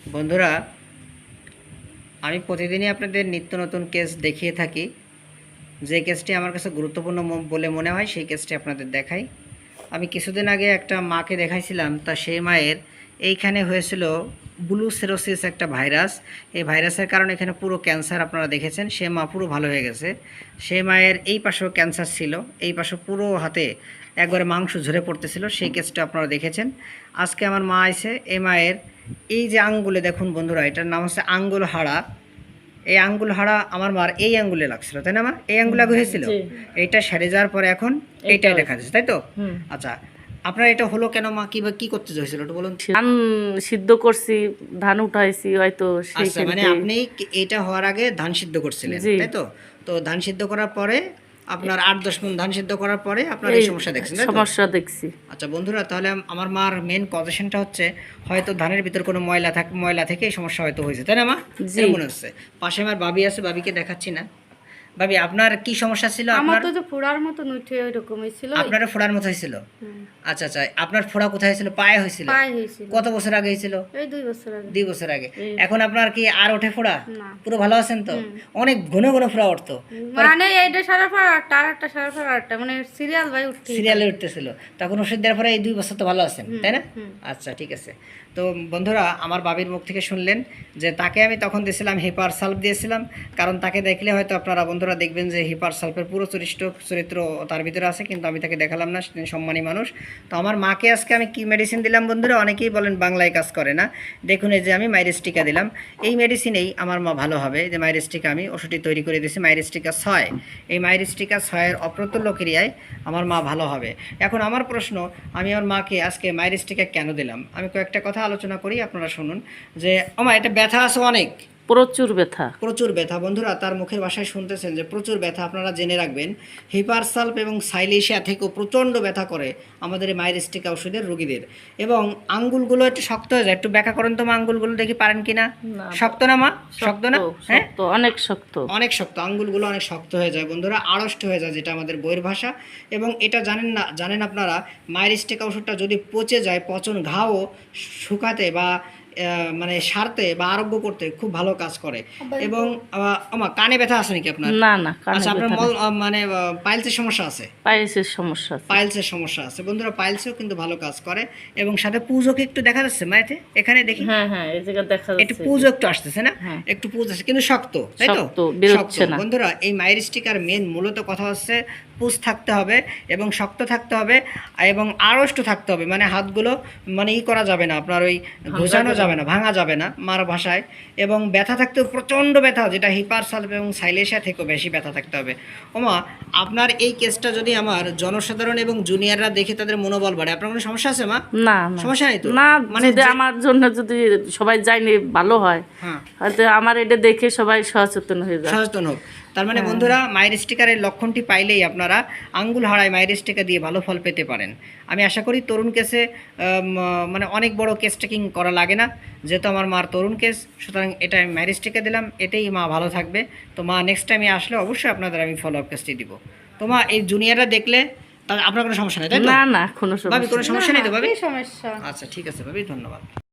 বন্ধুরা, আমি প্রতিদিনই আপনাদের নিত্য নতুন কেস দেখিয়ে থাকি। যে কেসটি আমার কাছে গুরুত্বপূর্ণ বলে মনে হয়, সেই কেসটি আপনাদের দেখাই। আমি কিছুদিন আগে একটা মাকে দেখাইছিলাম, তা সেই মায়ের এইখানে হয়েছিল ব্লু সেরোসিস একটা ভাইরাস। এই ভাইরাসের কারণে এখানে পুরো ক্যান্সার আপনারা দেখেছেন, সে মা পুরো ভালো হয়ে গেছে। সে মায়ের এই পাশেও ক্যান্সার ছিল, এই পাশে পুরো হাতে একবারে মাংস ঝরে পড়তেছিল সেই কেসটা আপনারা দেখেছেন। আজকে আমার মা আইছে এই মায়ের এই যে আঙ্গুলে দেখুন বন্ধুরা এটার নাম হচ্ছে আঙ্গুল হাড়া এই আঙ্গুল হাড়া আমার মার এই আঙ্গুলে লাগছিল তাই না মা? এই আঙ্গুলে আগে হয়েছিল? এইটা সেরে যাওয়ার পরে এখন এইটাই। দেখা যাচ্ছে তাই তো? আচ্ছা আপনার এটা হলো কেন মা? কি বা কি করতে হয়েছিল একটু বলুন ধান সিদ্ধ করছি ধান উঠাইছি হয়তো আচ্ছা মানে আপনি এটা হওয়ার আগে ধান সিদ্ধ করছিলেন তাই তো? তো ধান সিদ্ধ করার পরে আপনার আট দশ মন ধান সিদ্ধ করার পরে আপনার এই সমস্যা দেখছেন সমস্যা দেখছি। আচ্ছা বন্ধুরা তাহলে আমার মার মেন কজেশনটা হচ্ছে হয়তো ধানের ভিতর কোনো ময়লা থাকে ময়লা থেকে এই সমস্যা হয়তো হয়েছে তাই না মা। মনে হচ্ছে। পাশে আমার বাবি আছে বাবিকে দেখাচ্ছি না। বাবি আপনার কি সমস্যা ছিল? আমার তো যে ফোড়ার মতন উঠে ওইরকমই ছিল। আপনার ফোড়ার মতো হয়েছিল? আচ্ছা আচ্ছা আপনার ফোড়া কোথায় হয়েছিল? পায়ে হয়েছিল? পায়ে হয়েছিল। কত বছর আগে হয়েছিল? এই দুই বছর আগে। দুই বছর আগে। এখন আপনার কি আর ওঠে ফোড়া? পুরো ভালো আছেন তো? অনেক ঘন ঘন ফোড়া উঠতো। মানে এইটা সারা পর আটটা আর একটা সারা পর আটটা মানে সিরিয়াল ভাই উঠতে সিরিয়ালে উঠতেছিল। তখন ওষুধ দেওয়ার পরে এই দুই বছর তো ভালো আছেন তাই না? আচ্ছা ঠিক আছে। তো বন্ধুরা আমার বাবির মুখ থেকে শুনলেন যে তাকে আমি তখন দিয়েছিলাম হেপার সালফ দিয়েছিলাম কারণ তাকে দেখলে হয়তো আপনারা বন্ধুরা দেখবেন যে হিপার সালফের পুরো চরিত্র চরিত্র তার ভিতরে আছে, কিন্তু আমি তাকে দেখালাম না সম্মানী মানুষ। তো আমার মাকে আজকে আমি কি মেডিসিন দিলাম বন্ধুরা? অনেকেই বলেন বাংলায় কাজ করে না। দেখুন এই যে আমি মাইরেস্টিকা দিলাম। এই মেডিসিনেই আমার মা ভালো হবে। যে মাইরেস্টিকা আমি ওষুধটি তৈরি করে দিয়েছি মাইরেস্টিকা ছয়। এই মাইরেস্টিকা ছয়ের অপ্রতুল্য ক্রিয়ায় আমার মা ভালো হবে। এখন আমার প্রশ্ন, আমি আমার মাকে আজকে মাইরেস্টিকা কেন দিলাম? আমি কয়েকটা কথা আলোচনা করি, আপনারা শুনুন। যে আমার এটা ব্যথা আছে অনেক। প্রচুর ব্যথা। প্রচুর ব্যথা। বন্ধুরা তার মুখের ভাষায় শুনতেছেন যে প্রচুর ব্যথা আপনারা জেনে রাখবেন হিপারসাল্প এবং সাইলেশিয়া থেকেও প্রচণ্ড ব্যথা করে আমাদের এই মাইরেস্টিকা ওষুধের রোগীদের। এবং আঙ্গুলগুলো একটু শক্ত হয়ে যায়। একটু ব্যাখ্যা করেন তো মা আঙ্গুলগুলো দেখি পারেন কি না। না। শক্ত না মা? শক্ত না? হ্যাঁ? অনেক শক্ত। অনেক শক্ত। আঙ্গুলগুলো অনেক শক্ত হয়ে যায়। বন্ধুরা আড়ষ্ট হয়ে যায় যেটা আমাদের বইয়ের ভাষা। এবং এটা জানেন না জানেন আপনারা মায়েরিস্টিকা ওষুধটা যদি পচে যায় পচন ঘাও শুকাতে বা মানে সারতে বা আরোগ্য করতে খুব ভালো কাজ করে। এবং আমার কানে ব্যথা আছে নাকি আপনার? না না আচ্ছা আপনার মল মানে পাইলসের সমস্যা আছে? পাইসের সমস্যা আছে। পাইলসের সমস্যা আছে। বন্ধুরা পাইলসেও কিন্তু ভালো কাজ করে। এবং সাথে পুজোকে একটু দেখা যাচ্ছে মায়েতে এখানে দেখি। হ্যাঁ হ্যাঁ এই জায়গা দেখা যাচ্ছে। একটু পুজো একটু আসতেছে না? হ্যাঁ। একটু পুজ আসছে কিন্তু শক্ত তাই তো? শক্ত। বন্ধুরা এই মায়েরিস্টিকার মেন মূলত কথা হচ্ছে পুজ থাকতে হবে এবং শক্ত থাকতে হবে এবং আড়ষ্ট থাকতে হবে। মানে হাতগুলো মানে ই করা যাবে না আপনার ওই ঘোষানো যাবে না। ভাঙা যাবে না মার ভাষায়। এবং ব্যথা থাকতে প্রচণ্ড ব্যথা যেটা হিপার সালভ এবং সাইলেশিয়া থেকেও বেশি ব্যথা থাকতে হবে। ওমা আপনার এই কেসটা যদি আমার জনসাধারণ এবং জুনিয়ররা দেখে তাদের মনোবল বাড়ে আপনার কোনো সমস্যা আছে মা? না না। সমস্যা নেই তো? না মানে আমার জন্য যদি সবাই যায়নি ভালো হয়। হ্যাঁ। হয়তো আমার এটা দেখে সবাই সচেতন হয়ে যায়। সচেতন হোক। তার মানে হ্যাঁ। বন্ধুরা মায়ের স্টিকারের লক্ষণটি পাইলেই আপনারা আঙ্গুল হারায় মায়ের স্টিকার দিয়ে ভালো ফল পেতে পারেন। আমি আশা করি তরুণ কেসে মানে অনেক বড় কেস টেকিং করা লাগে না। যেহেতু আমার মার তরুণ কেস সুতরাং এটা আমি মায়ের স্টিকার দিলাম এতেই মা ভালো থাকবে। তো মা নেক্সট টাইমে আসলে অবশ্যই আপনাদের আমি ফলো আপ কেসটি দিব। তো মা এই জুনিয়ররা দেখলে তার আপনার কোনো সমস্যা নেই তাই না না কোনো সমস্যা কোনো সমস্যা নেই। তো ভাবি? সমস্যা। আচ্ছা ঠিক আছে ভাবি ধন্যবাদ।